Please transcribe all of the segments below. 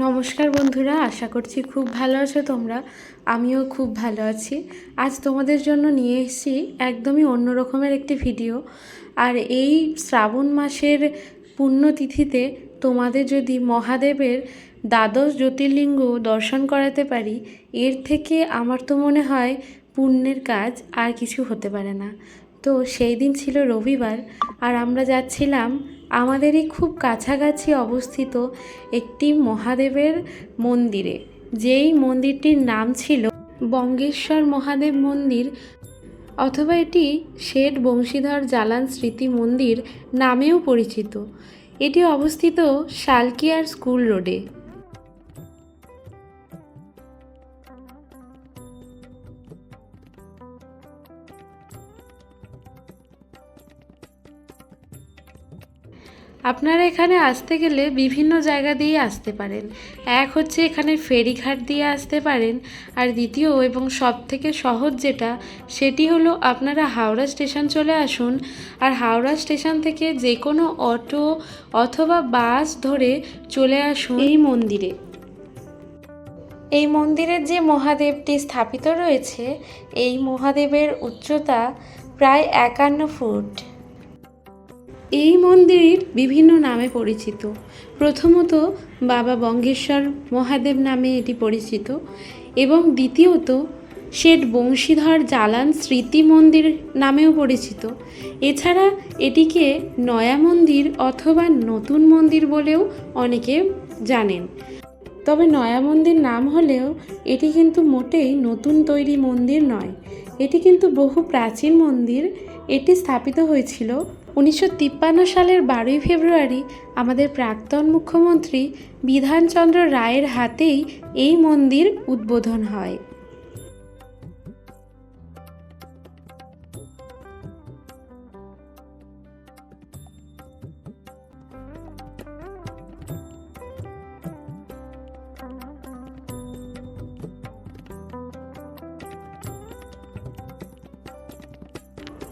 নমস্কার বন্ধুরা, আশা করছি খুব ভালো আছো তোমরা। আমিও খুব ভালো আছি। আজ তোমাদের জন্য নিয়ে এসেছি একদমই অন্য রকমের একটি ভিডিও। আর এই শ্রাবণ মাসের পুণ্যতিথিতে তোমাদের যদি মহাদেবের দ্বাদশ জ্যোতির্লিঙ্গ দর্শন করাতে পারি, এর থেকে আমার তো মনে হয় পুণ্যের কাজ আর কিছু হতে পারে না। তো সেই দিন ছিল রবিবার, আর আমরা যাচ্ছিলাম আমাদেরই খুব কাছাকাছি অবস্থিত একটি মহাদেবের মন্দিরে। যেই মন্দিরটির নাম ছিল বঙ্গেশ্বর মহাদেব মন্দির অথবা এটি শেঠ বংশীধর জালান স্মৃতি মন্দির নামেও পরিচিত। এটি অবস্থিত শালকিয়ার স্কুল রোডে। আপনারা এখানে আসতে গেলে বিভিন্ন জায়গা দিয়ে আসতে পারেন। এক হচ্ছে এখানে ফেরিঘাট দিয়ে আসতে পারেন। আর দ্বিতীয় এবং সব থেকে সহজ যেটা, সেটি হলো আপনারা হাওড়া স্টেশন চলে আসুন। আর হাওড়া স্টেশন থেকে যে কোনো অটো অথবা বাস ধরে চলে আসুন এই মন্দিরে। এই মন্দিরের যে মহাদেবটি স্থাপিত রয়েছে, এই মহাদেবের উচ্চতা প্রায় একান্ন ফুট। এই মন্দির বিভিন্ন নামে পরিচিত। প্রথমত বাবা বঙ্গেশ্বর মহাদেব নামে এটি পরিচিত এবং দ্বিতীয়ত শেঠ বংশীধর জালান স্মৃতি মন্দির নামেও পরিচিত। এছাড়া এটিকে নয়া মন্দির অথবা নতুন মন্দির বলেও অনেকে জানেন। তবে নয়া মন্দির নাম হলেও এটি কিন্তু মোটেই নতুন তৈরি মন্দির নয়। এটি কিন্তু বহু প্রাচীন মন্দির। এটি স্থাপিত হয়েছিল উনিশশো তিপ্পান্ন সালের বারোই ফেব্রুয়ারি আমাদের প্রাক্তন মুখ্যমন্ত্রী বিধানচন্দ্র রায়ের হাতেই এই মন্দির উদ্বোধন হয়।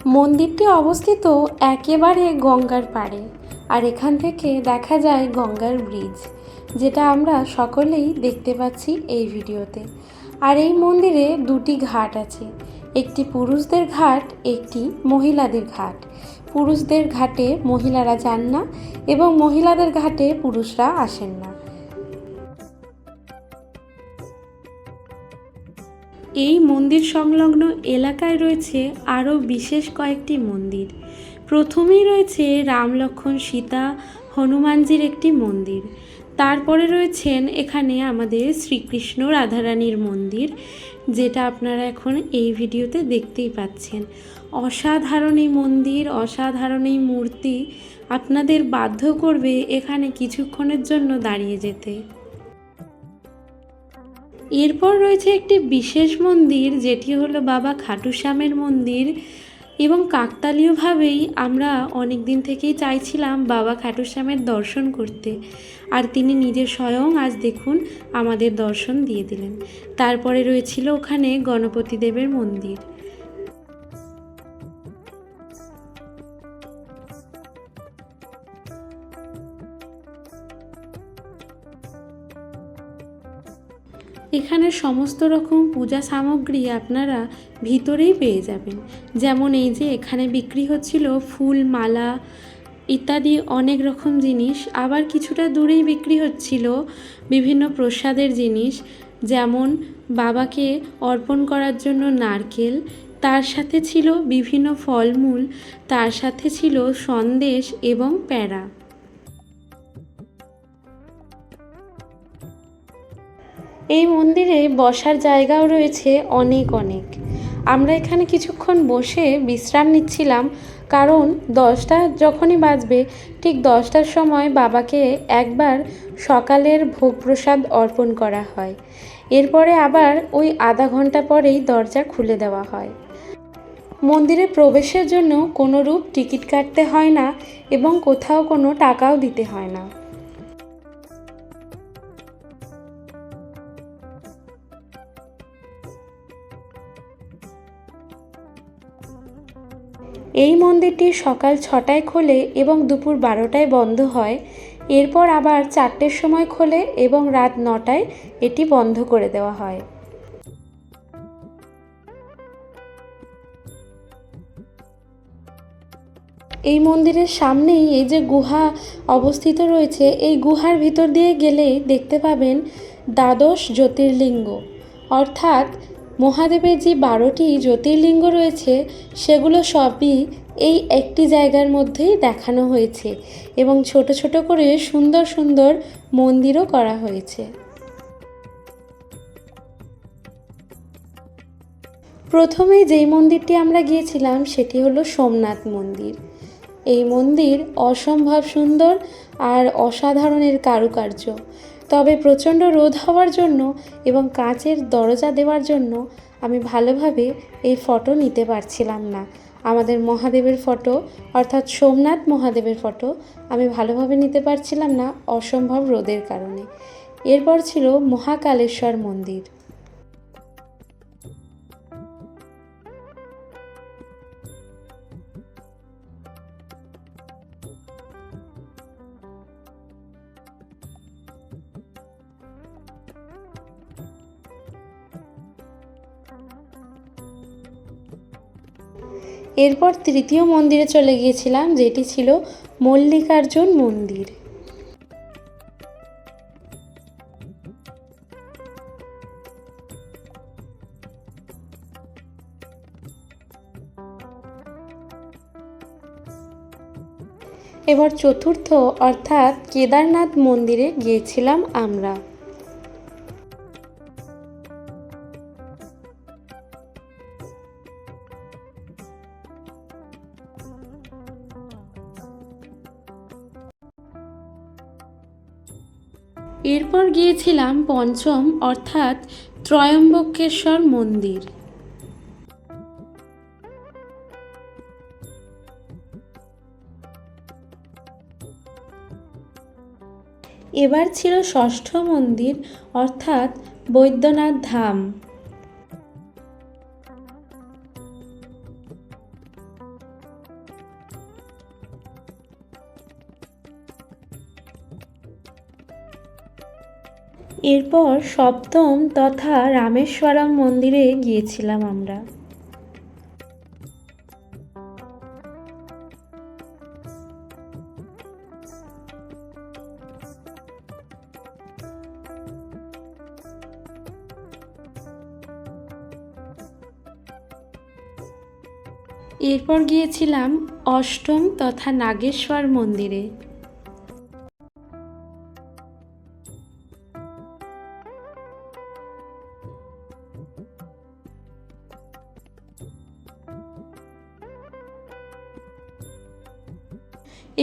মন্দিরটি অবস্থিত একেবারে গঙ্গার পাড়ে, আর এখান থেকে দেখা যায় গঙ্গার ব্রিজ, যেটা আমরা সকলেই দেখতে পাচ্ছি এই ভিডিওতে। আর এই মন্দিরে দুটি ঘাট আছে, একটি পুরুষদের ঘাট, একটি মহিলাদের ঘাট। পুরুষদের ঘাটে মহিলারা যান না এবং মহিলাদের ঘাটে পুরুষরা আসেন না। এই মন্দির সংলগ্ন এলাকায় রয়েছে আরও বিশেষ কয়েকটি মন্দির। প্রথমেই রয়েছে রাম লক্ষ্মণ সীতা হনুমানজির একটি মন্দির। তারপরে রয়েছেন এখানে আমাদের শ্রীকৃষ্ণ রাধারানীর মন্দির, যেটা আপনারা এখন এই ভিডিওতে দেখতেই পাচ্ছেন। অসাধারণ এই মন্দির, অসাধারণ এই মূর্তি আপনাদের বাধ্য করবে এখানে কিছুক্ষণের জন্য দাঁড়িয়ে যেতে। এরপর রয়েছে একটি বিশেষ মন্দির, যেটি হলো বাবা খাটুশ্যামের মন্দির। এবং কাকতালীয়ভাবেই আমরা অনেক দিন থেকেই চাইছিলাম বাবা খাটুশ্যামের দর্শন করতে। আর তিনি নিজে স্বয়ং আজ দেখুন আমাদের দর্শন দিয়ে দিলেন। তারপরে রয়েছিল ওখানে গণপতি দেবের মন্দির। এখানে সমস্ত রকম পূজা সামগ্রী আপনারা ভিতরেই পেয়ে যাবেন। যেমন এই যে এখানে বিক্রি হচ্ছিল ফুল, মালা ইত্যাদি অনেক রকম জিনিস। আবার কিছুটা দূরেই বিক্রি হচ্ছিল বিভিন্ন প্রসাদের জিনিস। যেমন বাবাকে অর্পণ করার জন্য নারকেল, তার সাথে ছিল বিভিন্ন ফলমূল, তার সাথে ছিল সন্দেশ এবং প্যাড়া এই মন্দিরে বসার জায়গাও রয়েছে অনেক অনেক। আমরা এখানে কিছুক্ষণ বসে বিশ্রাম নিচ্ছিলাম, কারণ দশটা যখনই বাজবে, ঠিক দশটার সময় বাবাকে একবার সকালের ভোগ প্রসাদ অর্পণ করা হয়। এরপরে আবার ওই আধা ঘণ্টা পরেই দরজা খুলে দেওয়া হয়। মন্দিরে প্রবেশের জন্য কোনো রূপ টিকিট কাটতে হয় না এবং কোথাও কোনো টাকাও দিতে হয় না। এই মন্দিরটি সকাল ছটায় খোলে এবং দুপুর বারোটায় বন্ধ হয়। এরপর আবার চারটের সময় খোলে এবং রাত নটায় এটি বন্ধ করে দেওয়া হয়। এই মন্দিরের সামনেই এই যে গুহা অবস্থিত রয়েছে, এই গুহার ভিতর দিয়ে গেলেই দেখতে পাবেন দ্বাদশ জ্যোতির্লিঙ্গ। অর্থাৎ মহাদেবের যে বারোটি জ্যোতির্লিঙ্গ রয়েছে, সেগুলো সবই এই একটি জায়গার মধ্যেই দেখানো হয়েছে এবং ছোট ছোট করে সুন্দর সুন্দর মন্দিরও করা হয়েছে। প্রথমে যেই মন্দিরটি আমরা গিয়েছিলাম, সেটি হলো সোমনাথ মন্দির। এই মন্দির অসম্ভব সুন্দর আর অসাধারণের কারুকার্য। তবে প্রচণ্ড রোদ হওয়ার জন্য এবং কাঁচের দরজা দেওয়ার জন্য আমি ভালোভাবে এই ফটো নিতে পারছিলাম না। আমাদের মহাদেবের ফটো, অর্থাৎ সোমনাথ মহাদেবের ফটো, আমি ভালোভাবে নিতে পারছিলাম না অসম্ভব রোদের কারণে। এরপর ছিল মহাকালেশ্বর মন্দির। এরপর তৃতীয় মন্দিরে চলে গিয়েছিলাম, যেটি ছিল মল্লিকার্জুন মন্দির। এবার চতুর্থ অর্থাৎ কেদারনাথ মন্দিরে গিয়েছিলাম আমরা। এরপর গিয়েছিলাম পঞ্চম অর্থাৎ ত্রয়ম্বকেশ্বর মন্দির। এবার ছিল ষষ্ঠ মন্দির অর্থাৎ বৈদ্যনাথ ধাম। এরপর সপ্তম তথা রামেশ্বরম মন্দিরে গিয়েছিলাম আমরা। এরপর গিয়েছিলাম অষ্টম তথা নাগেশ্বর মন্দিরে।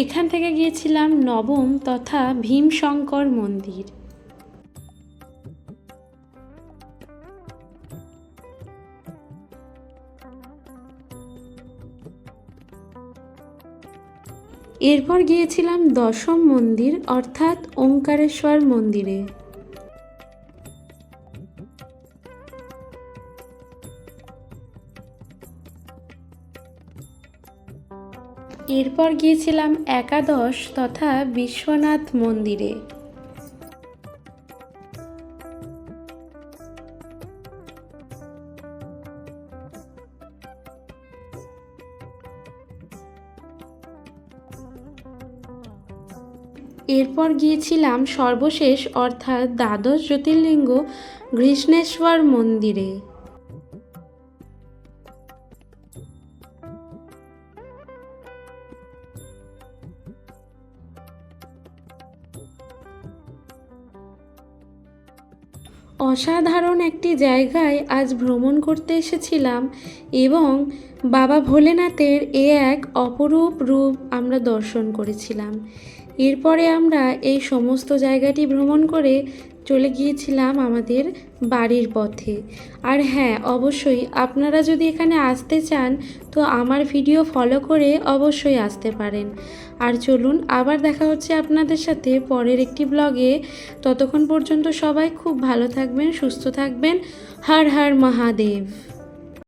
এখান থেকে গিয়েছিলাম নবম তথা ভীমশঙ্কর মন্দির। এরপর গিয়েছিলাম দশম মন্দির অর্থাৎ ওঙ্কারেশ্বর মন্দিরে। এরপর গিয়েছিলাম একাদশ তথা বিশ্বনাথ মন্দিরে। এরপর গিয়েছিলাম সর্বশেষ অর্থাৎ দ্বাদশ জ্যোতির্লিঙ্গ ঘৃষ্ণেশ্বর মন্দিরে। অসাধারণ একটি জায়গায় আজ ভ্রমণ করতে এসেছিলাম এবং বাবা ভোলেনাথের এ এক অপরূপ রূপ আমরা দর্শন করেছিলাম। এরপরে আমরা এই সমস্ত জায়গাটি ভ্রমণ করে চলে গিয়েছিলাম আমাদের বাড়ির পথে। আর হ্যাঁ অবশ্যই আপনারা যদি এখানে আসতে চান, তো আমার ভিডিও ফলো করে অবশ্যই আসতে পারেন। আর চলুন, আবার দেখা হচ্ছে আপনাদের সাথে পরের একটি ব্লগে ততক্ষণ পর্যন্ত সবাই খুব ভালো থাকবেন, সুস্থ থাকবেন। হর হর মহাদেব।